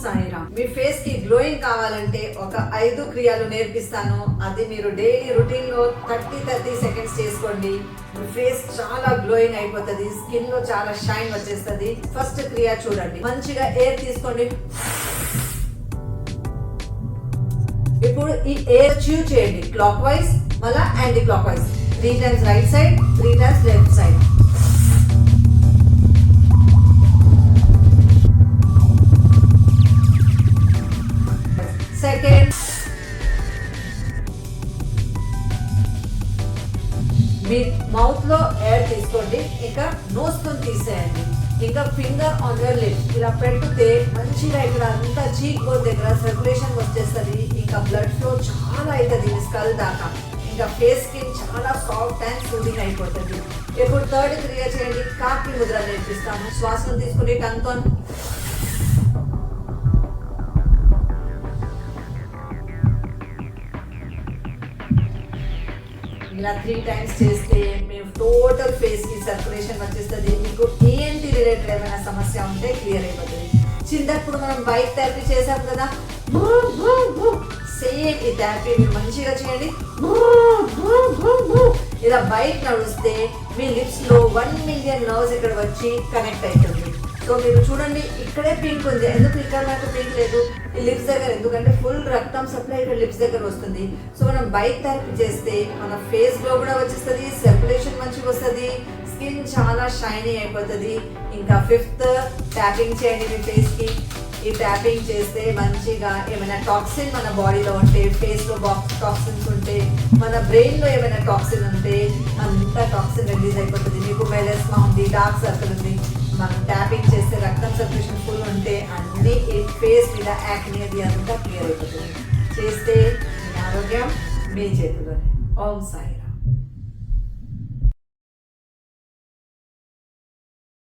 సాయిరామ్ మీ ఫేస్కి గ్లోయింగ్ కావాలంటే ఒక ఐదు క్రియలు నేర్పిస్తాను. అది మీరు డైలీ రొటీన్లో థర్టీ థర్టీ సెకండ్స్ చేసుకోండి. మీ ఫేస్ చాలా గ్లోయింగ్ అయిపోతుంది. స్కిన్లో చాలా షైన్ వచ్చేస్తుంది. ఫస్ట్ క్రియ చూడండి. మంచిగా ఎయిర్ తీసుకోండి. ఇప్పుడు ఈ ఎయిర్ చూవ్ చేయండి. క్లాక్ వైజ్ మళ్ళా anticlockwise three times right side three times left side మీ మౌత్లో ఎయిర్ తీసుకోండి. ఇంకా నోస్తో తీసేయండి. ఇంకా ఫింగర్ ఆన్ యువర్ లిప్ ఇలా పెట్టుతే మంచిగా ఇక్కడ అంతా చీక్ బోన్ దగ్గర సర్క్యులేషన్ వచ్చేస్తుంది. ఇంకా బ్లడ్ ఫ్లో చాలా అవుతుంది స్కల్ దాకా. ఇంకా ఫేస్ స్కిన్ చాలా సాఫ్ట్ అండ్ సూదింగ్ అయిపోతుంది. ఇప్పుడు థర్డ్ క్రియ చేయండి. కాకి ముద్ర నేర్పిస్తాము. శ్వాసను తీసుకుని టంగ్తో ఇలా త్రీ టైమ్స్ చేస్తే మేము టోటల్ ఫేస్కి సర్కులేషన్ సర్క్యులేషన్ వచ్చేస్తుంది. మీకు ఏంటి రిలేటెడ్ ఏమైనా సమస్య ఉంటే క్లియర్ అయిపోతుంది. చిన్నప్పుడు మనం బైక్ థెరపీ చేసాం కదా. సేమ్ ఈ థెరపీ మీరు మంచిగా చేయండి. ఇలా బైక్ నడుస్తే మీ లిప్స్లో వన్ మిలియన్ నర్వ్స్ ఇక్కడ వచ్చి కనెక్ట్ అవుతుంది. సో మీరు చూడండి ఇక్కడే పింక్ ఉంది. ఎందుకు ఇక్కడ నాకు పింక్ లేదు? ఈ లిప్స్ దగ్గర ఎందుకంటే ఫుల్ రక్తం సప్లై ఇక్కడ లిప్స్ దగ్గర వస్తుంది. సో మనం బైక్ థెరపీ చేస్తే మన ఫేస్ గ్లో కూడా వచ్చేస్తుంది సర్క్యులేషన్ మంచిగా వస్తుంది స్కిన్ చాలా షైనీ అయిపోతుంది. ఇంకా ఫిఫ్త్ ట్యాపింగ్ చేయండి మీ ఫేస్కి ఈ ట్యాపింగ్ చేస్తే మంచిగా ఏమైనా టాక్సిన్ మన బాడీలో ఉంటే ఫేస్లో బాక్స్ టాక్సిన్స్ ఉంటే మన బ్రెయిన్లో ఏమైనా టాక్సిన్ ఉంటే అంతా టాక్సిన్ రిలీజ్ అయిపోతుంది. మీకు మెలస్మా ఉంది డార్క్ సర్కిల్ ఉంది. మనం ట్యాపింగ్ చేస్తే రక్తం సర్క్యులేషన్ ఫుల్ ఉంటే అన్ని ఫేస్ మీద యాక్ని అది అంతా క్లియర్ అయిపోతుంది చేస్తే మీ ఆరోగ్యం మీ చేతిలోనే. ఓం సాయి